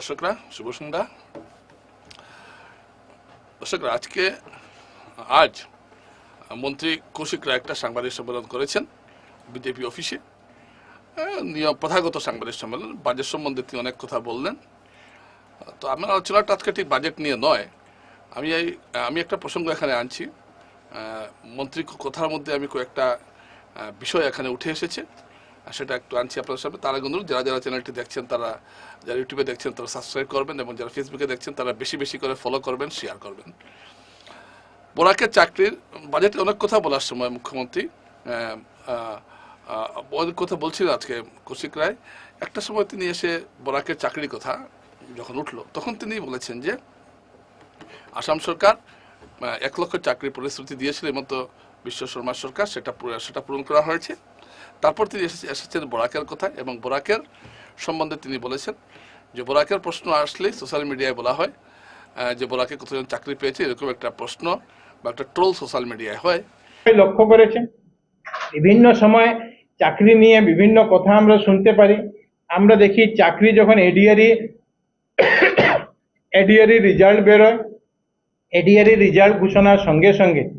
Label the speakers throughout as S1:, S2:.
S1: দর্শকরা, শুভ সন্ধ্যা। দর্শকরা, আজকে, আজ, মন্ত্রী কৌশিক রায় একটা সাংবাদিক সম্মেলন করেছেন, বিজেপি অফিসে। নিয়ম, প্রথাগত সাংবাদিক সম্মেলন বাজেট সম্বন্ধে তিনি অনেক কথা বললেন। তো আমার আলোচনাটা আজকে ঠিক বাজেট নিয়ে নয়। আমি এই, আমি একটা প্রসঙ্গ এখানে আনছি। মন্ত্রী কথার মধ্যে আমি কয়েকটা বিষয় এখানে উঠে এসেছে। সেটা একটু আনছি আপনার সামনে। তার অনুরোধ যারা যারা চ্যানেলটি দেখছেন, তারা যারা ইউটিউবে দেখছেন, তারা সাবস্ক্রাইব করবেন এবং যারা ফেসবুকে দেখছেন, তারা বেশি বেশি করে ফলো করবেন শেয়ার করবেন। বোরাকের চাকরির বাজেটে অনেক কথা বলার সময় মুখ্যমন্ত্রী অনেক কথা বলছিলেন আজকে কৌশিক রায়। একটা সময় তিনি এসে বোরাকের চাকরির কথা যখন উঠল, তখন তিনি বলেছেন যে, আসাম সরকার এক লক্ষ চাকরির প্রতিশ্রুতি দিয়েছিল এই মতো বিশ্ব শর্মা সরকার, সেটা সেটা পূরণ করা হয়েছে। তারপর তিনি এসেছে- এসেছেন বোরাকের কথা এবং বোরাকের সম্বন্ধে তিনি বলেছেন যে বোরাকের প্রশ্ন আসলেই সোশ্যাল মিডিয়ায় বলা হয় যে বোরাকে কতজন চাকরি পেয়েছে, এরকম একটা প্রশ্ন বা একটা ট্রোল সোশ্যাল মিডিয়ায় হয়।
S2: লক্ষ্য করেছেন? বিভিন্ন সময় চাকরি নিয়ে বিভিন্ন কথা আমরা শুনতে পারি। আমরা দেখি চাকরি যখন এডিআরই এডিআরই রেজাল্ট বেরোয় এডিআরই রেজাল্ট ঘোষণার সঙ্গে সঙ্গে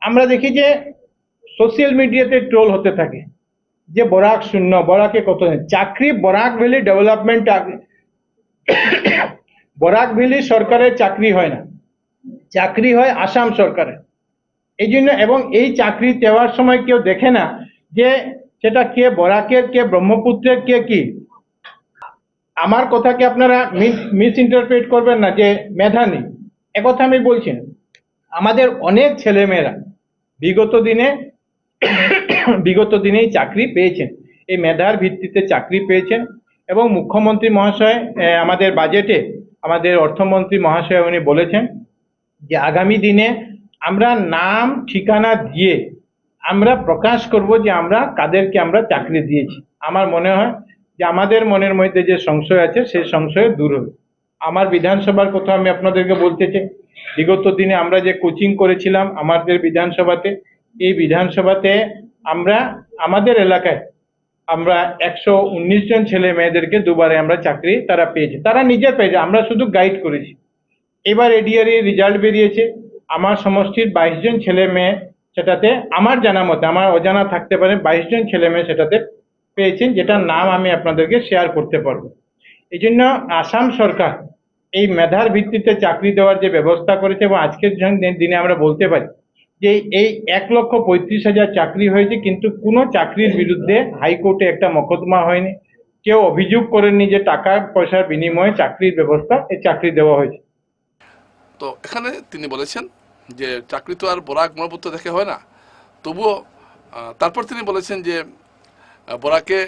S2: আমরা দেখি যে সোশ্যাল মিডিয়াতে ট্রোল হতে থাকে। যে বরাক শূন্য, বরাকে কত চাকরি, Barak valley development Barak valley সরকারের চাকরি হয় না। চাকরি হয় আসাম সরকারের। এই জন্য এবং এই চাকরি দেওয়ার সময় কেউ দেখে না যে সেটা কে বরাকের, কে ব্রহ্মপুত্রের, কে কি? আমার কথাকে আপনারা মিস ইন্টারপ্রেট করবেন না যে মেধা নেই। একথা আমি বলছি আমাদের অনেক ছেলেমেয়েরা বিগত দিনে বিগত দিনেই চাকরি পেয়েছেন। এই মেধার ভিত্তিতে চাকরি পেয়েছেন এবং মুখ্যমন্ত্রী মহাশয় আমাদের বাজেটে আমাদের অর্থমন্ত্রী মহাশয় উনি বলেছেন যে আগামী দিনে আমরা নাম, ঠিকানা দিয়ে আমরা প্রকাশ করব যে আমরা কাদেরকে আমরা চাকরি দিয়েছি। আমার মনে হয় যে আমাদের মনের মধ্যে যে সংশয় আছে, সেই সংশয় দূর হবে। আমার বিধানসভার কথা আমি আপনাদেরকে বলতে চাই। বিগত দিনে আমরা যে কোচিং করেছিলাম আমাদের বিধানসভাতে, এই বিধানসভাতে আমরা আমাদের এলাকায় আমরা একশো উনিশ জন ছেলে মেয়েদেরকে দুবারে আমরা চাকরি তারা পেয়েছে। তারা নিজের পেয়েছে, আমরা শুধু গাইড করেছি। এবার এডিআরই রেজাল্ট বেরিয়েছে। আমার সমষ্টির বাইশ জন ছেলে মেয়ে সেটাতে আমার জানা মতে, আমার অজানা থাকতে পারে, বাইশ জন ছেলে মেয়ে সেটাতে পেয়েছেন, যেটার নাম আমি আপনাদেরকে শেয়ার করতে পারব। এই জন্য আসাম সরকার এই মেধার ভিত্তিতে চাকরি দেওয়ার যে ব্যবস্থা করেছে এবং আজকের দিনে আমরা বলতে পারি যে এই এক লক্ষ পঁয়ত্রিশ হাজার চাকরি হয়েছে, কিন্তু কোনো চাকরির বিরুদ্ধে হাইকোর্টে একটা মকদ্দমা হয়নি। কেউ অভিযোগ করেননি যে টাকা পয়সার বিনিময়ে চাকরির ব্যবস্থা, এই চাকরি দেওয়া হয়েছে।
S1: তো এখানে তিনি বলেছেন যে চাকরি তো আর বরাক ব্রহ্মপুত্র দেখে হয় না। তবুও তারপর তিনি বলেছেন যে বরাকে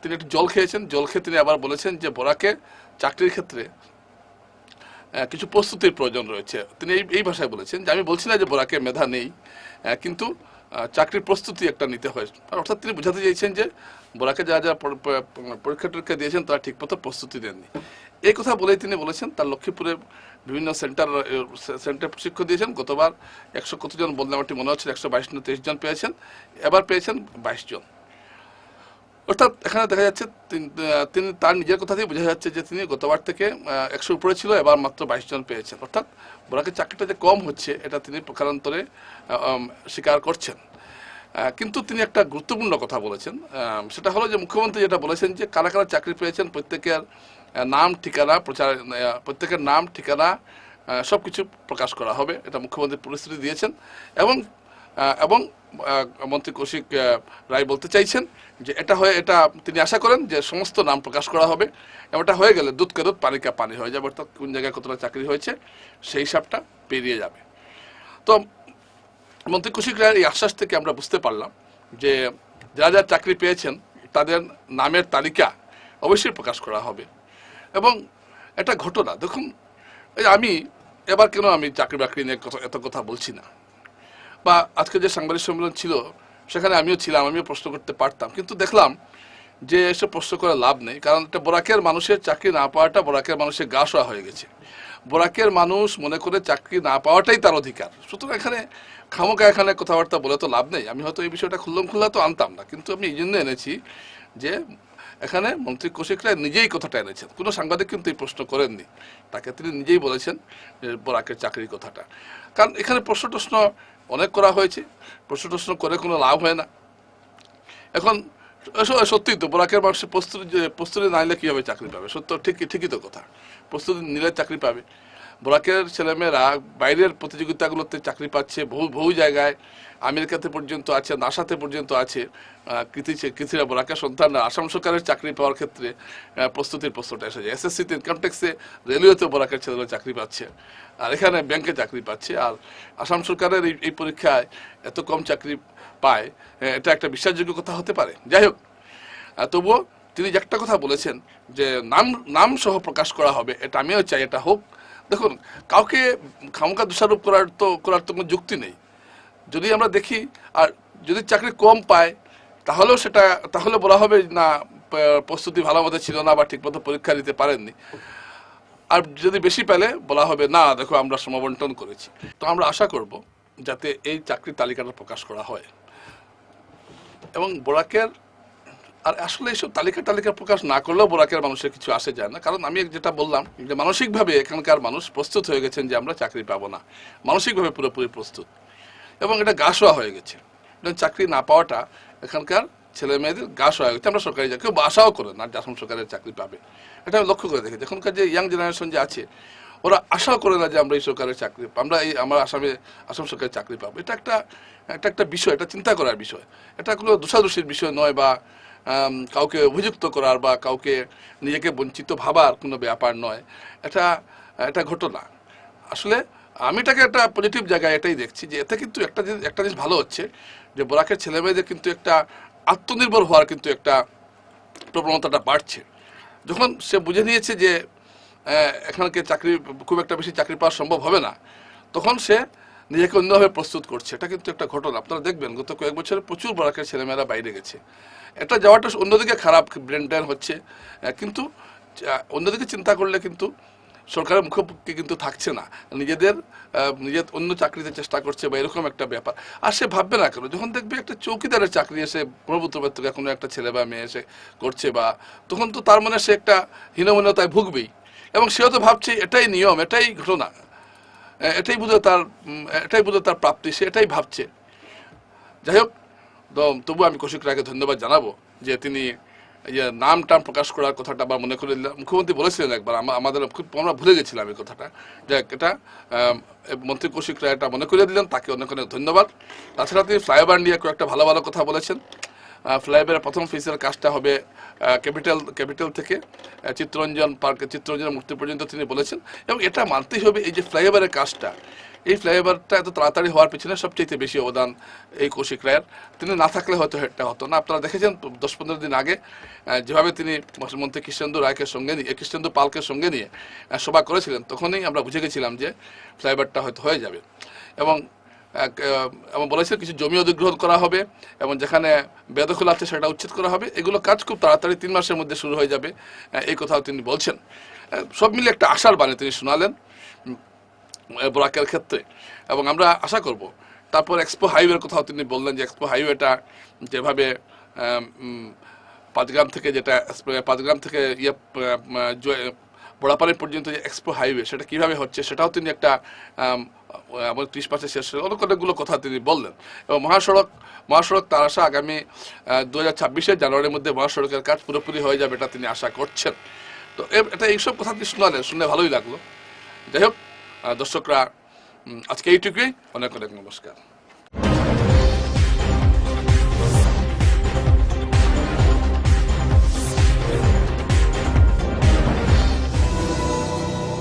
S1: তিনি একটু জল খেয়েছেন। জল খেয়ে তিনি আবার বলেছেন যে বরাকে চাকরির ক্ষেত্রে কিছু প্রস্তুতির প্রয়োজন রয়েছে। তিনি এই এই ভাষায় বলেছেন যে, আমি বলছি না যে বোরাকে মেধা নেই কিন্তু চাকরির প্রস্তুতি একটা নিতে হয়। অর্থাৎ তিনি বোঝাতে চাইছেন যে, বোরাকে যারা যারা পরীক্ষা টরীক্ষা দিয়েছেন, তারা ঠিকমতো প্রস্তুতি দেননি। এই কথা বলেই তিনি বলেছেন, তার লক্ষ্মীপুরে বিভিন্ন সেন্টার সেন্টার প্রশিক্ষণ দিয়েছেন। গতবার একশো কতজন একটি মনে হচ্ছে, একশো বাইশ তেইশ জন পেয়েছেন। এবার পেয়েছেন বাইশ জন। অর্থাৎ এখানে দেখা যাচ্ছে তিনি তার নিজের কথা থেকে বোঝা যাচ্ছে যে তিনি গতবার থেকে একশো উপরে ছিল, এবার মাত্র বাইশ জন পেয়েছেন। অর্থাৎ বোরাকের চাকরিটা যে কম হচ্ছে, এটা তিনি প্রকারান্তরে স্বীকার করছেন। কিন্তু তিনি একটা গুরুত্বপূর্ণ কথা বলেছেন। সেটা হলো যে মুখ্যমন্ত্রী যেটা বলেছেন যে কারা কারা চাকরি পেয়েছেন, প্রত্যেকের নাম, ঠিকানা, প্রচার প্রত্যেকের নাম, ঠিকানা সব কিছু প্রকাশ করা হবে। এটা মুখ্যমন্ত্রী প্রতিশ্রুতি দিয়েছেন এবং এবং মন্ত্রী কৌশিক রায় বলতে চাইছেন যে এটা হয়ে, এটা তিনি আশা করেন যে সমস্ত নাম প্রকাশ করা হবে। এবং এটা হয়ে গেলে দুধ কে দুধ, পানি কা পানি হয়ে যাবে, অর্থাৎ কোন জায়গায় কতটা চাকরি হয়েছে, সেই হিসাবটা পেরিয়ে যাবে। তো মন্ত্রী কৌশিক রায়ের এই আশ্বাস থেকে আমরা বুঝতে পারলাম যে যারা যারা চাকরি পেয়েছেন, তাদের নামের তালিকা অবশ্যই প্রকাশ করা হবে। এবং একটা ঘটনা, দেখুন আমি, এবার কেন আমি চাকরি বাকরি নিয়ে এত কথা বলছি না? বা আজকে যে সাংবাদিক সম্মেলন ছিল সেখানে আমিও ছিলাম, আমিও প্রশ্ন করতে পারতাম। কিন্তু দেখলাম যে এসব প্রশ্ন করে লাভ নেই, কারণ এটা বরাকের মানুষের চাকরি না পাওয়াটা বরাকের মানুষের গা শোয়া হয়ে গেছে। বরাকের মানুষ মনে করে চাকরি না পাওয়াটাই তার অধিকার। সুতরাং এখানে খামোকা এখানে কথাবার্তা বলে তো লাভ নেই। আমি হয়তো এই বিষয়টা খুল্লম খুল্লা তো আনতাম না, কিন্তু আমি এই জন্য এনেছি যে এখানে মন্ত্রী কৌশিক রায় নিজেই কথাটা এনেছেন। কোনো সাংবাদিক কিন্তু এই প্রশ্ন করেননি। তাকে তিনি নিজেই বলেছেন বরাকের চাকরির কথাটা। কারণ এখানে প্রশ্ন টশ্ন অনেক করা হয়েছে, প্রশ্ন টশ্ন করে কোনো লাভ হয় না। এখন সত্যি তো, বোরাকের মানুষের প্রস্তুতি প্রস্তুতি না নিলে কীভাবে চাকরি পাবে। সত্য, ঠিকই ঠিকই তো কথা। প্রস্তুতি নিলে চাকরি পাবে। বোরাকের ছেলেমেয়েরা বাইরের প্রতিযোগিতাগুলোতে চাকরি পাচ্ছে বহু বহু জায়গায়। আমেরিকাতে পর্যন্ত আছে, নাসাতে পর্যন্ত আছে। কৃতি কৃতিরা বোরাকের সন্তানরা আসাম সরকারের চাকরি পাওয়ার ক্ষেত্রে প্রস্তুতির প্রশ্নটা এসেছে। এসএসসিতে ইনকাম ট্যাক্সে রেলওয়েতে বোরাকের ছেলেরা চাকরি পাচ্ছে। আর এখানে ব্যাংকে চাকরি পাচ্ছে। আর আসাম সরকারের এই এই পরীক্ষায় এত কম চাকরি পায় এটা একটা বিশ্বাসযোগ্য কথা হতে পারে। যাই হোক তবুও তিনি একটা কথা বলেছেন যে, নাম নাম সহ প্রকাশ করা হবে, এটা আমিও চাই, এটা হোক। দেখুন, কাউকে খামকা দোষারোপ করার তো করার তো কোনো যুক্তি নেই। যদি আমরা দেখি, আর যদি চাকরি কম পায়, তাহলেও সেটা, তাহলে বলা হবে না প্রস্তুতি ভালো মতো ছিল না বা ঠিকমতো পরীক্ষা দিতে পারেননি। আর যদি বেশি পেলে, বলা হবে না, দেখো আমরা সমাবন্টন করেছি। তো আমরা আশা করব যাতে এই চাকরির তালিকাটা প্রকাশ করা হয়। এবং বোরাকের আর আসলে এইসব তালিকা তালিকা প্রকাশ না করলেও বোরাকের মানুষের কিছু আসে যায় না। কারণ আমি যেটা বললাম যে মানসিকভাবে এখানকার মানুষ প্রস্তুত হয়ে গেছেন যে আমরা চাকরি পাবো না। মানসিকভাবে পুরোপুরি প্রস্তুত। এবং এটা গাছোয়া হয়ে গেছে। চাকরি না পাওয়াটা এখানকার ছেলে মেয়েদের গাছ হয়ে গেছে। আমরা সরকারি চাকরি কেউ আশাও করে না আসাম সরকারের চাকরি পাবে। এটা আমি লক্ষ্য করে দেখেছি। এখনকার যে ইয়াং জেনারেশন যে আছে, ওরা আশাও করে না যে আমরা এই সরকারের চাকরি আমরা এই আমরা আসামে, আসাম সরকারের চাকরি পাবো। এটা একটা একটা একটা বিষয়, এটা চিন্তা করার বিষয়। এটা কোনো দোষাদোষীর বিষয় নয় বা কাউকে অভিযুক্ত করার বা কাউকে নিজেকে বঞ্চিত ভাবার কোনো ব্যাপার নয়। এটা এটা ঘটনা। আসলে আমি এটাকে একটা পজিটিভ জায়গায় এটাই দেখছি যে এতে কিন্তু একটা জিনিস একটা জিনিস ভালো হচ্ছে যে বোরাকের ছেলেমেয়েদের কিন্তু একটা আত্মনির্ভর হওয়ার কিন্তু একটা প্রবণতাটা বাড়ছে। যখন সে বুঝে নিয়েছে যে এখানকে চাকরি, খুব একটা বেশি চাকরি পাওয়া সম্ভব হবে না, তখন সে নিজেকে অন্যভাবে প্রস্তুত করছে। এটা কিন্তু একটা ঘটনা। আপনারা দেখবেন, গত কয়েক বছরে প্রচুর বরাকের ছেলেমেয়েরা বাইরে গেছে। এটা যাওয়াটা অন্যদিকে খারাপ ব্রেন ড্রেন হচ্ছে। কিন্তু অন্যদিকে চিন্তা করলে কিন্তু সরকারের মুখোমুখি কিন্তু থাকছে না। নিজেদের নিজের অন্য চাকরিতে চেষ্টা করছে বা এরকম একটা ব্যাপার। আর সে ভাববে না কেন? যখন দেখবে একটা চৌকিদারের চাকরি এসে প্রভুত্ব থেকে কোনো একটা ছেলে বা মেয়ে এসে করছে বা, তখন তো তার মানে সে একটা হীনমন্যতায় ভুগবেই। এবং সেও তো ভাবছে, এটাই নিয়ম, এটাই ঘটনা। এটাই বুঝে তার এটাই বুঝে তার প্রাপ্তি, সে এটাই ভাবছে। যাই হোক তবু আমি কৌশিক রায়কে ধন্যবাদ জানাব যে তিনি এই যে নাম টাম প্রকাশ করার কথাটা আবার মনে করে দিলাম। মুখ্যমন্ত্রী বলেছিলেন একবার আমাদের খুব আমরা ভুলে গেছিলাম এই কথাটা। যে এটা মন্ত্রী কৌশিক রায় এটা মনে করে দিলেন, তাকে অনেক অনেক ধন্যবাদ। তাছাড়া তিনি ফ্লাইওভার নিয়ে কয়েকটা ভালো ভালো কথা বলেছেন। ফ্লাইওভারের প্রথম ফেজের কাজটা হবে ক্যাপিটাল ক্যাপিটাল থেকে চিত্তরঞ্জন পার্কে চিত্তরঞ্জনের মূর্তি পর্যন্ত তিনি বলেছেন। এবং এটা মানতেই হবে, এই যে ফ্লাইওভারের কাজটা এই ফ্লাইওভারটা এত তাড়াতাড়ি হওয়ার পিছনে সবচেয়ে বেশি অবদান এই কৌশিক রায়ের। তিনি না থাকলে হয়তো এটা হতো না। আপনারা দেখেছেন দশ পনেরো দিন আগে যেভাবে তিনি মন্ত্রী কৃষ্ণেন্দু রায়কে সঙ্গে নিয়ে, কৃষ্ণেন্দু পালকে সঙ্গে নিয়ে সভা করেছিলেন, তখনই আমরা বুঝে গেছিলাম যে ফ্লাইওভারটা হয়তো হয়ে যাবে। এবং এবং বলেছে কিছু জমি অধিগ্রহণ করা হবে, এবং যেখানে বেদখল আছে সেটা উচ্ছেদ করা হবে। এগুলো কাজ খুব তাড়াতাড়ি তিন মাসের মধ্যে শুরু হয়ে যাবে এই কথাও তিনি বলছেন। সব মিলে একটা আশার বাণী তিনি শোনালেন। ব্রাকের ক্ষেত্রে। এবং আমরা আশা করব তারপর এক্সপো হাইওয়ের কথাও তিনি বললেন যে এক্সপো হাইওয়েটা যেভাবে পাঁচগ্রাম থেকে যেটা পাঁচগ্রাম থেকে ইয়ে বড়াপাড়ি পর্যন্ত যে এক্সপো হাইওয়ে সেটা কীভাবে হচ্ছে সেটাও তিনি একটা আম, আমার ত্রিশ পাঁচে শেষ অনেক অনেকগুলো কথা তিনি বললেন। এবং মহাসড়ক মহাসড়ক তার আশা আগামী দু হাজার ছাব্বিশে জানুয়ারির মধ্যে মহাসড়কের কাজ পুরোপুরি হয়ে যাবে এটা তিনি আশা করছেন। তো এটা এইসব কথা তিনি শোনালেন শুনে ভালোই লাগল। যাই হোক দর্শকরা আজকে এইটুকুই। অনেক অনেক নমস্কার।